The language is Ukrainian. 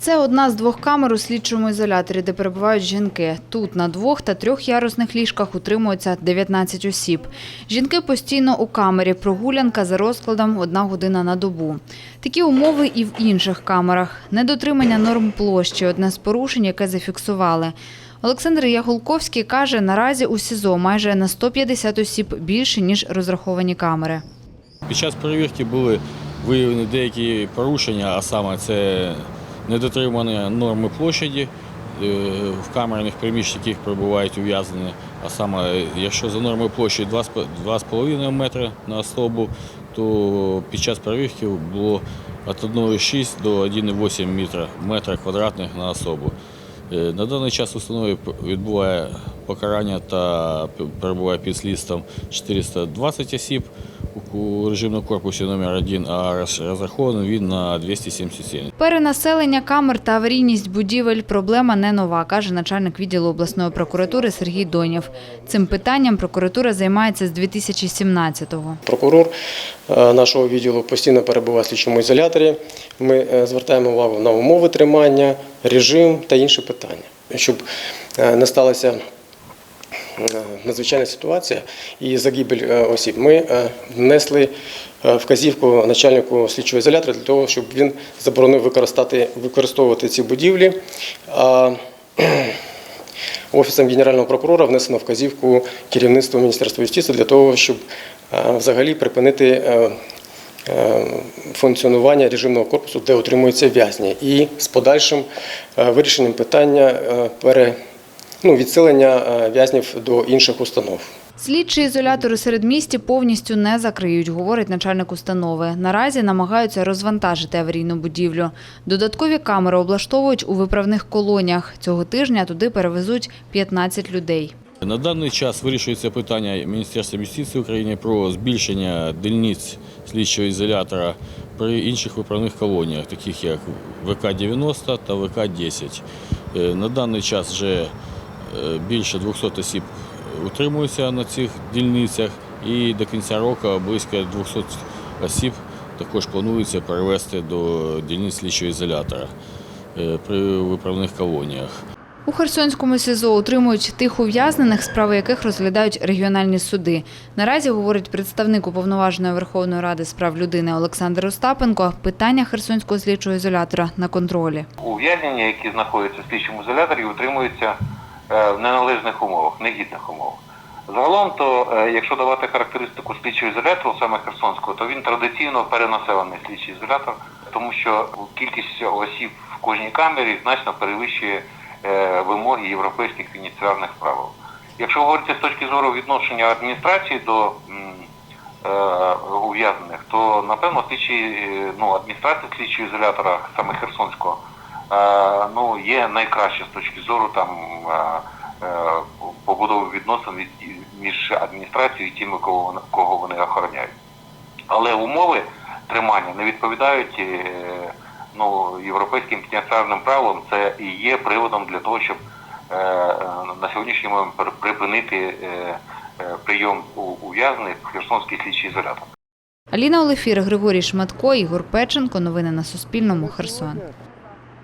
Це одна з двох камер у слідчому ізоляторі, де перебувають жінки. Тут на двох та трьох ярусних ліжках утримується 19 осіб. Жінки постійно у камері, прогулянка за розкладом одна година на добу. Такі умови і в інших камерах. Недотримання норм площі – одне з порушень, яке зафіксували. Олександр Ягулковський каже, наразі у СІЗО майже на 150 осіб більше, ніж розраховані камери. Під час перевірки були виявлені деякі порушення, а саме це недотримання норми площаді е, в камерних приміщеннях, яких перебувають ув'язнені. А саме, якщо за нормою площі 2,5 метри на особу, то під час перевірки було від 1,6 до 1,8 метра, метра квадратних на особу. Е, На даний час установі відбуває покарання та перебуває під слідством 420 осіб у режимному корпусі номер 1 а роз- розрахований він на 277. Перенаселення камер та аварійність будівель – проблема не нова, каже начальник відділу обласної прокуратури Сергій Донєв. Цим питанням прокуратура займається з 2017-го. Прокурор е, нашого відділу постійно перебуває в слідчому ізоляторі. Ми е, звертаємо увагу на умови тримання, режим та інші питання, щоб е, не сталася е, надзвичайна ситуація і загибель е, осіб. Ми е, внесли е, вказівку начальнику слідчого ізолятора для того, щоб він заборонив використати, використовувати ці будівлі. А Офісом Генерального прокурора внесено вказівку керівництву Міністерства юстиції для того, щоб е, взагалі припинити е, е, функціонування режимного корпусу, де утримуються в'язні, і з подальшим е, вирішенням питання е, пере, ну, відселення е, в'язнів до інших установ. Слідчі ізолятори серед місті повністю не закриють, говорить начальник установи. Наразі намагаються розвантажити аварійну будівлю. Додаткові камери облаштовують у виправних колоніях. Цього тижня туди перевезуть 15 людей. На даний час вирішується питання Міністерства юстиції України про збільшення дільниць слідчого ізолятора при інших виправних колоніях, таких як ВК-90 та ВК-10. Е, На даний час вже більше 200 осіб утримуються на цих дільницях і до кінця року близько 200 осіб також планується перевести до дільниць слідчого ізолятора е, при виправних колоніях. У Херсонському СІЗО утримують тих ув'язнених, справи яких розглядають регіональні суди. Наразі, говорить представник уповноваженої Верховної Ради з прав людини Олександр Остапенко, питання Херсонського слідчого ізолятора на контролі. ув'язнення, які знаходяться в слідчому ізоляторі, утримуються е, в неналежних умовах, негідних умовах. Загалом, то е, якщо давати характеристику слідчого ізолятору, саме Херсонського, то він традиційно перенаселений слідчий ізолятор, тому що кількість осіб в кожній камері значно перевищує е, вимоги європейських пеніціарних правил. Якщо говорити з точки зору відношення адміністрації до е, ув'язнених, то напевно слідчі, е, ну, адміністрація слідчого ізолятора, саме Херсонського, е, ну, є найкраще з точки зору там е, е, побудови відносин між адміністрацією і тими, кого кого вони охороняють. Але умови тримання не відповідають е, ну, європейським пенітенціарним правилам. Це і є приводом для того, щоб е, е, на сьогоднішній момент припинити е, е, прийом ув'язнених в Херсонський слідчий ізолятор. Аліна Олефір, Григорій Шматко, Ігор Печенко. Новини на Суспільному. Херсон.